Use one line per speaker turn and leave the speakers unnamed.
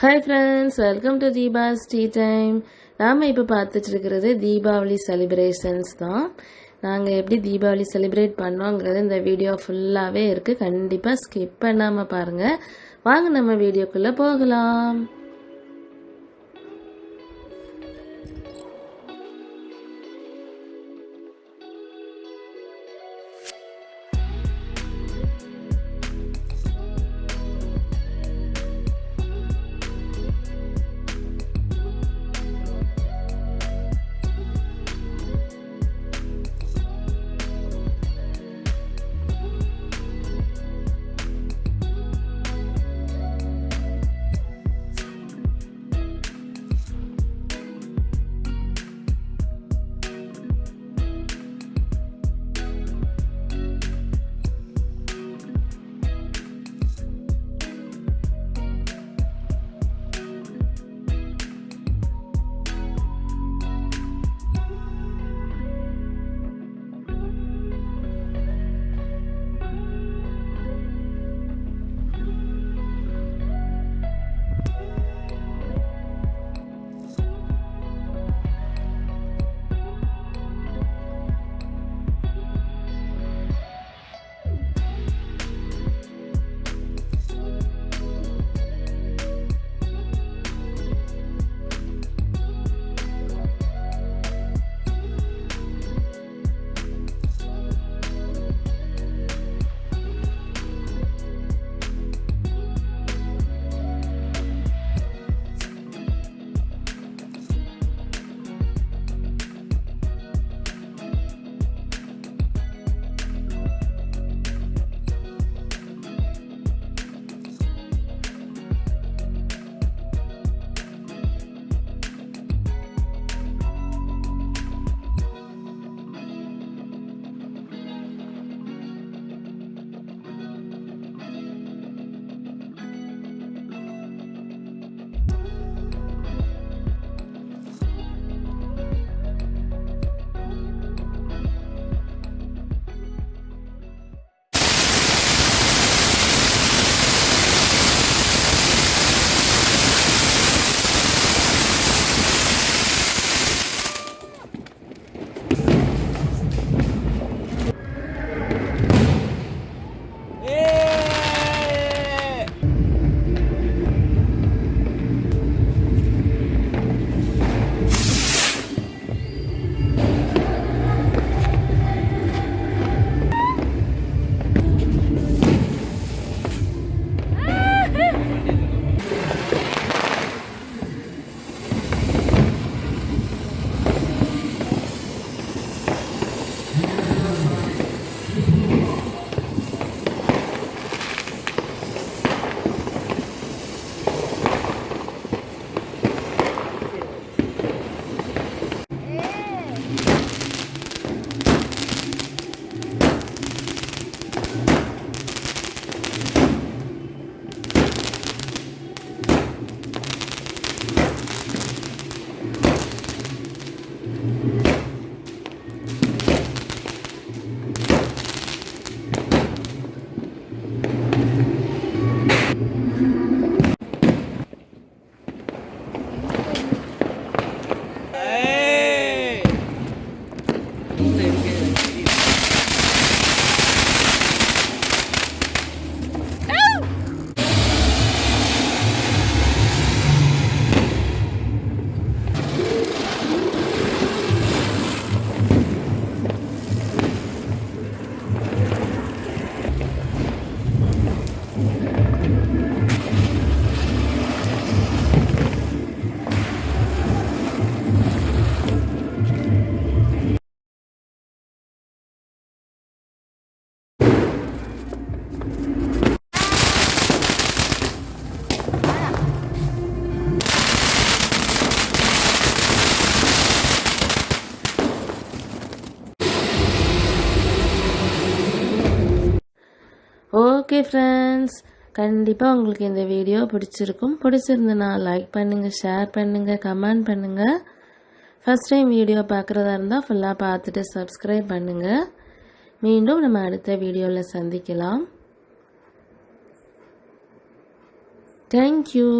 Hi friends welcome to Deepa's tea time நாம் இப்போ பார்த்துட்டு இருக்கிறது தீபாவளி செலிப்ரேஷன்ஸ் தான். நாங்கள் எப்படி தீபாவளி செலிப்ரேட் பண்ணோங்கிறது இந்த வீடியோ ஃபுல்லாகவே இருக்குது கண்டிப்பாக ஸ்கிப் பண்ணாமல் பாருங்கள் வாங்க நம்ம வீடியோக்குள்ளே போகலாம். ஓகே ஃப்ரெண்ட்ஸ் கண்டிப்பாக உங்களுக்கு இந்த வீடியோ பிடிச்சிருக்கும். பிடிச்சிருந்துன்னா லைக் பண்ணுங்கள் ஷேர் பண்ணுங்கள் கமெண்ட் பண்ணுங்கள் ஃபஸ்ட் டைம் வீடியோ பார்க்குறதா இருந்தால் ஃபுல்லாக பார்த்துட்டு சப்ஸ்கிரைப் பண்ணுங்கள் மீண்டும் நம்ம அடுத்த வீடியோவில் சந்திக்கலாம். தேங்க்யூ